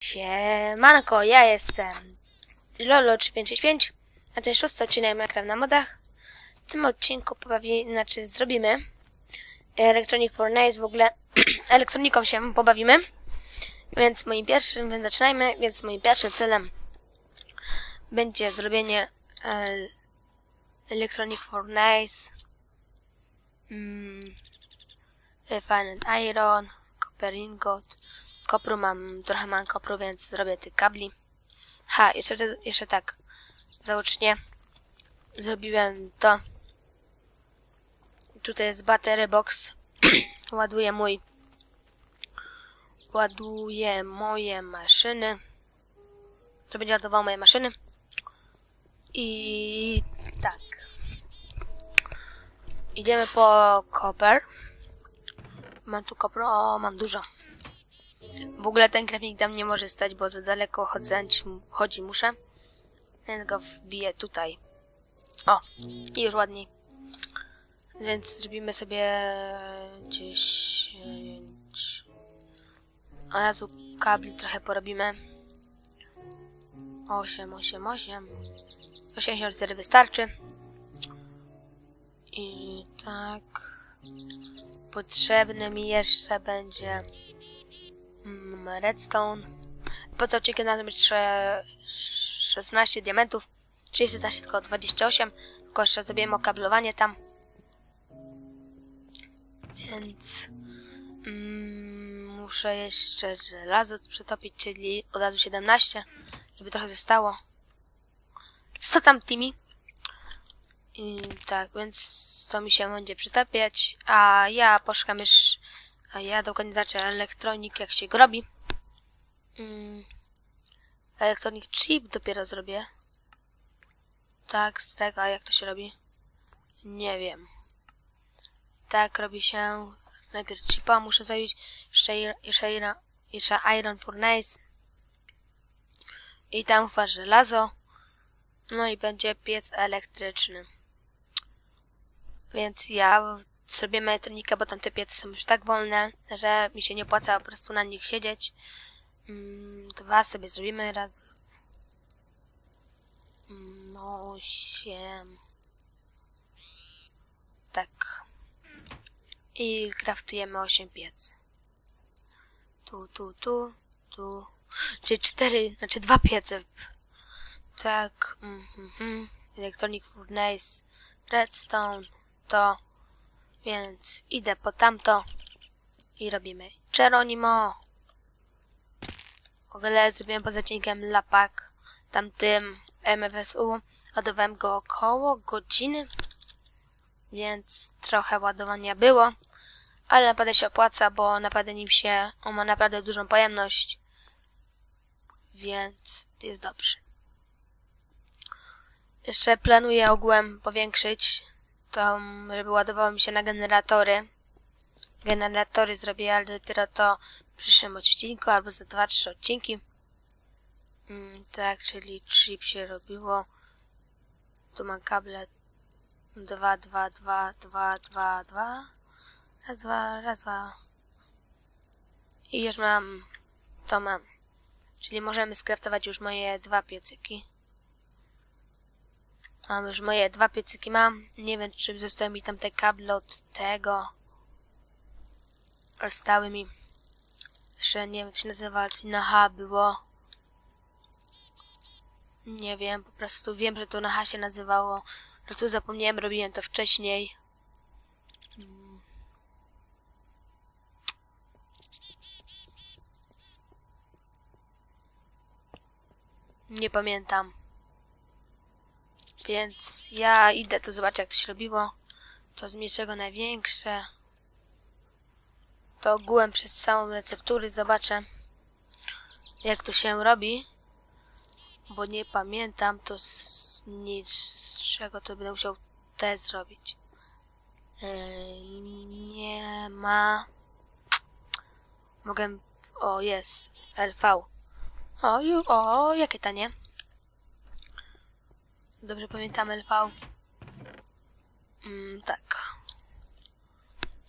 Siemanko, ja jestem Lolo3565, a to jest szósty odcinek Minecraft na modach. W tym odcinku pobawi, znaczy zrobimy Electronic Furnace, w ogóle elektroniką się pobawimy. Więc moim pierwszym, więc zaczynajmy, więc moim pierwszym celem będzie zrobienie e, Electronic Furnace, mm, Iron, Copper Ingot, kopru mam, trochę mam kopru, więc zrobię tych kabli. Ha, jeszcze, jeszcze tak, załocznie zrobiłem to. Tutaj jest battery box. ładuję mój ładuję moje maszyny. To będzie ładował moje maszyny. I tak. Idziemy po copper. Mam tu kopro, o, mam dużo. Ogóle ten krawnik tam nie może stać, bo za daleko chodząc, chodzi muszę. Więc go wbiję tutaj. O, i już ładniej. Więc zrobimy sobie 10. Od razu kabli trochę porobimy. 8, 8, 8. 84 wystarczy. I tak. Potrzebny mi jeszcze będzie redstone. Po odcinkiem na tym 16 diamentów. Czyli 16 tylko 28. Tylko jeszcze zrobimy okablowanie tam. Więc mm, muszę jeszcze żelazo przetopić, czyli od razu 17, żeby trochę zostało. Co tam, Timmy? I tak, więc to mi się będzie przytapiać, a ja poszukam już, a ja dokładnie zobaczę elektronik, jak się go robi. Mm, elektronik chip dopiero zrobię. Tak, z tego, a jak to się robi? Nie wiem. Tak, robi się najpierw chipa, muszę zrobić jeszcze, jeszcze, jeszcze iron furnace. I tam chyba żelazo. No i będzie piec elektryczny. Więc ja zrobię elektronikę, bo tamte piece są już tak wolne, że mi się nie opłaca po prostu na nich siedzieć. Mm, dwa sobie zrobimy raz. Mm, osiem. Tak. I kraftujemy osiem piec. Tu, tu, tu, tu. Czyli cztery, znaczy dwa piece. Tak. Mm, mm, mm. Furnace. Redstone. To. Więc idę po tamto. I robimy Geronimo. W ogóle zrobiłem poza odcinkiem lapak. Tamtym MFSU. Ładowałem go około godziny. Więc trochę ładowania było. Ale naprawdę się opłaca, bo naprawdę nim się... On ma naprawdę dużą pojemność. Więc jest dobrze. Jeszcze planuję ogółem powiększyć to, żeby ładowało mi się na generatory. Generatory zrobię, ale dopiero to przyszłym odcinku, albo za 2-3 odcinki. Mm, tak, czyli chip się robiło. Tu mam kable 2, 2, 2, 2, 2, 2. Raz, dwa, raz, dwa. I już mam, to mam. Czyli możemy skraftować już moje dwa piecyki. Mam już moje dwa piecyki mam. Nie wiem, czy zostały mi tam te kable od tego. Zostały mi. Nie wiem, czy się nazywa, czy na H było. Nie wiem, po prostu wiem, że to na H się nazywało. Po prostu zapomniałem, robiłem to wcześniej. Nie pamiętam. Więc ja idę to zobaczyć, jak to się robiło. To z mniejszego największe. To ogółem przez całą receptury zobaczę, jak to się robi. Bo nie pamiętam to z niczego, to będę musiał te zrobić. Yy, nie ma... Mogę... O, jest. LV. O, ju, o, jakie tanie. Dobrze pamiętam LV. Mm, tak.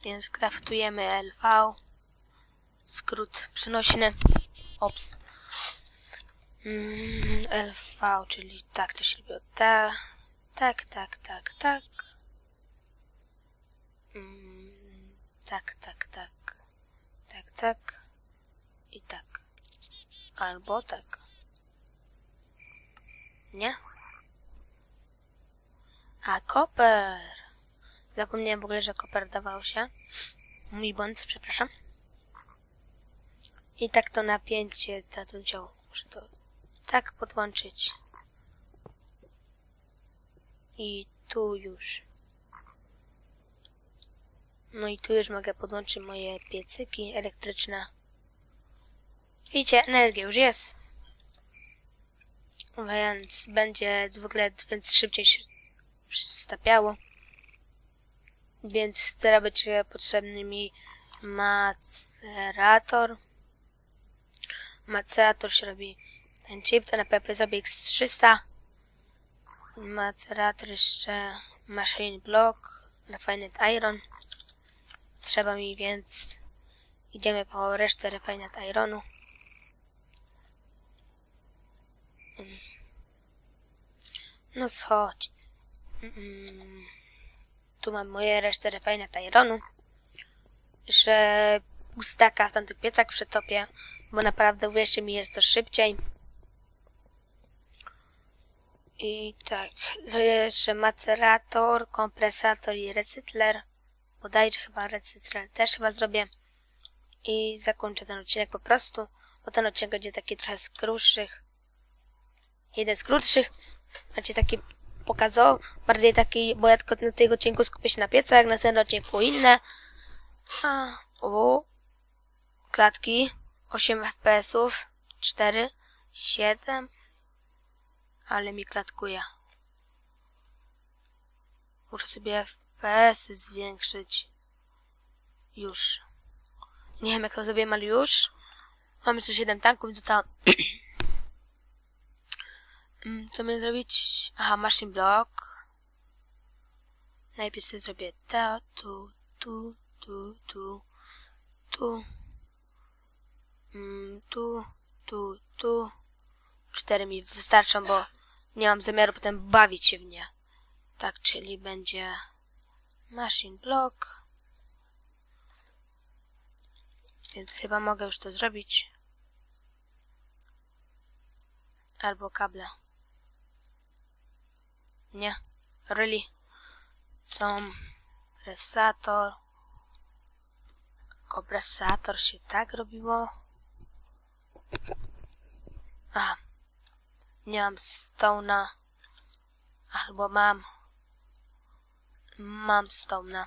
Więc kraftujemy LV. Skrót przenośny. Ops. Mm, LV, czyli tak to się robi. Tak, tak, tak, tak, tak. Tak, tak, tak. Tak, tak. I tak. Albo tak. Nie? A, koper. Zapomniałem w ogóle, że koper dawał się. Mój błąd, przepraszam. I tak to napięcie tatu ciął. Muszę to tak podłączyć. I tu już. No i tu już mogę podłączyć moje piecyki elektryczne. Widzicie, energia już jest. Więc będzie w ogóle więc szybciej się stapiało. Więc teraz będzie potrzebny mi macerator. Macerator się robi ten chip, to na PP sobie X300. Macerator jeszcze machine block, refined iron. Trzeba mi więc idziemy po resztę refined ironu. No schodź. Mm. Tu mam moje resztę refined ironu. Że staka w tamtych piecach przetopię, bo naprawdę uwierzcie mi jest to szybciej. I tak, jeszcze macerator, kompresator i recytler. Bodajże chyba recytler też chyba zrobię. I zakończę ten odcinek po prostu, bo ten odcinek będzie taki trochę z krótszych. Jeden z krótszych, będzie taki pokazał, bardziej taki, bo ja tylko na tego odcinku skupię się na piecach, na tym odcinku inne. A, o, klatki, 8 FPS-ów, 4, 7, ale mi klatkuje. Muszę sobie FPS-y zwiększyć. Już. Nie wiem jak to zrobię, ale już. Mamy tu 7 tanków, to tam... Mm, co mnie zrobić? Aha, machine block. Najpierw sobie zrobię to, tu, tu, tu, tu, tu, mm, tu, tu, tu. Cztery mi wystarczą, bo nie mam zamiaru potem bawić się w nie. Tak, czyli będzie machine block. Więc chyba mogę już to zrobić. Albo kable. Nie. Really. Kompresator. Kompresator się tak robiło. Aha. Nie mam Stone'a. Albo mam. Mam Stone'a.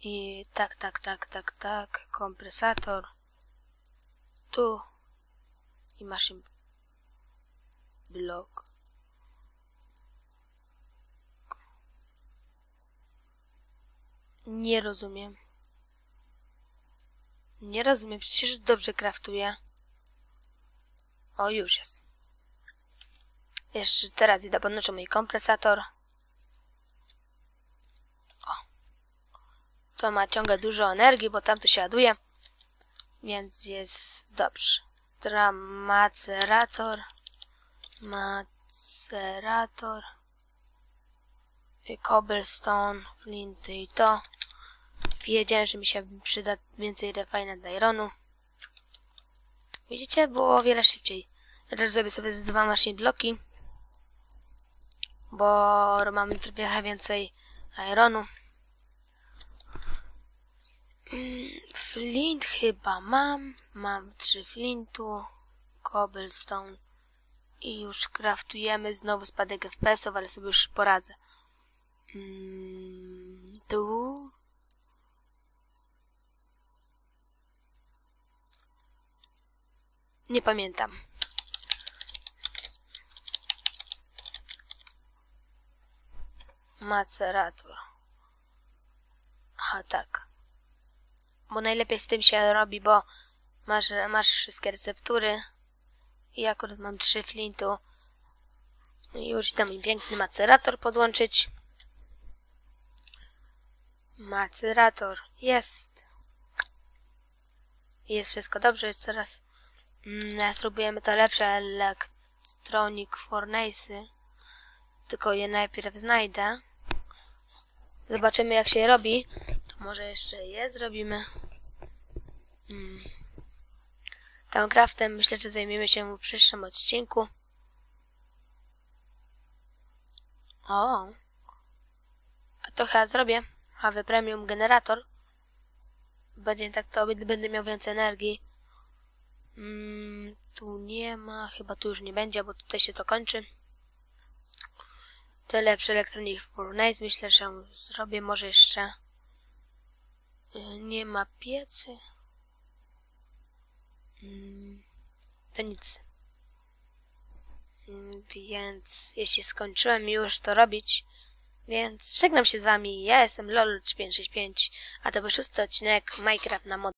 I tak, tak, tak, tak, tak. Kompresator. Tu. I machine block. Nie rozumiem. Nie rozumiem, przecież dobrze kraftuję. O, już jest. Jeszcze teraz idę podnoszę mój kompresator. O. To ma ciągle dużo energii, bo tam to się ładuje. Więc jest dobrze. Teraz macerator. Macerator. Cobblestone, flinty i to. Wiedziałem, że mi się przyda więcej refined ironu. Widzicie, było o wiele szybciej. Teraz zrobię sobie dwa machine bloki, bo mamy trochę więcej ironu. Mm, flint chyba mam. Mam trzy flintu, cobblestone i już kraftujemy znowu spadek FPS-ów, ale sobie już poradzę. Mm, tu Nie pamiętam. Macerator. Aha, tak. Bo najlepiej z tym się robi, bo masz, masz wszystkie receptury. I akurat mam trzy flintu. I już tam mi piękny macerator podłączyć. Macerator. Jest. Jest wszystko dobrze. Jest teraz Mm, spróbujemy to lepsze Electronic Furnace'y. Tylko je najpierw znajdę. Zobaczymy jak się robi. To może jeszcze je zrobimy. Mm. Tamcraftem myślę, że zajmiemy się w przyszłym odcinku. O. A to chyba zrobię. Hawy Premium Generator. Będzie tak to będę miał więcej energii. Mm, tu nie ma, chyba tu już nie będzie, bo tutaj się to kończy. Tyle przy Electronic Furnace. Myślę, że zrobię może jeszcze... Y, nie ma piecy. Mm, to nic. Mm, więc jeśli skończyłem już to robić, więc żegnam się z wami. Ja jestem LOL365, a to był szósty odcinek Minecraft na mod.